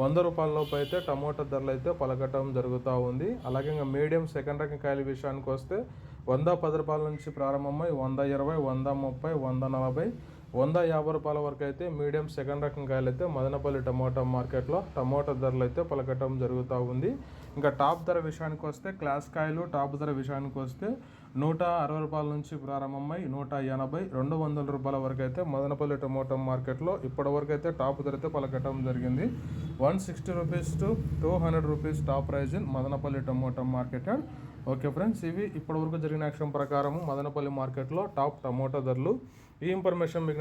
వంద రూపాయల లోపు అయితే టమోటా ధరలు అయితే పలకటం జరుగుతూ ఉంది. అలాగే ఇంకా మీడియం సెకండ్ రకం కాయల విషయానికి వస్తే వంద పది రూపాయల నుంచి ప్రారంభమై వంద ఇరవై వంద ముప్పై వంద నలభై వంద యాభై రూపాయల వరకు అయితే మీడియం సెకండ్ రకం కాయలు అయితే మదనపల్లి టమోటా మార్కెట్లో టమోటా ధరలు అయితే పలకటం జరుగుతూ ఉంది. ఇంకా టాప్ ధర విషయానికి వస్తే క్లాస్ కాయలు టాప్ ధర విషయానికి వస్తే నూట అరవై రూపాయల నుంచి ప్రారంభమై నూట ఎనభై రెండు వందల రూపాయల వరకు అయితే మదనపల్లి టమోటా మార్కెట్లో ఇప్పటి వరకు అయితే టాప్ ధర అయితే పలకటం జరిగింది. One sixty rupees to two hundred rupees top price in Madanapalle tomato market and okay friends ఇవి ఇప్పటివరకు జరిగిన యాక్షన్ ప్రకారం మదనపల్లి మార్కెట్లో టాప్ టమోటా ధరలు. ఈ ఇన్ఫర్మేషన్ మీకు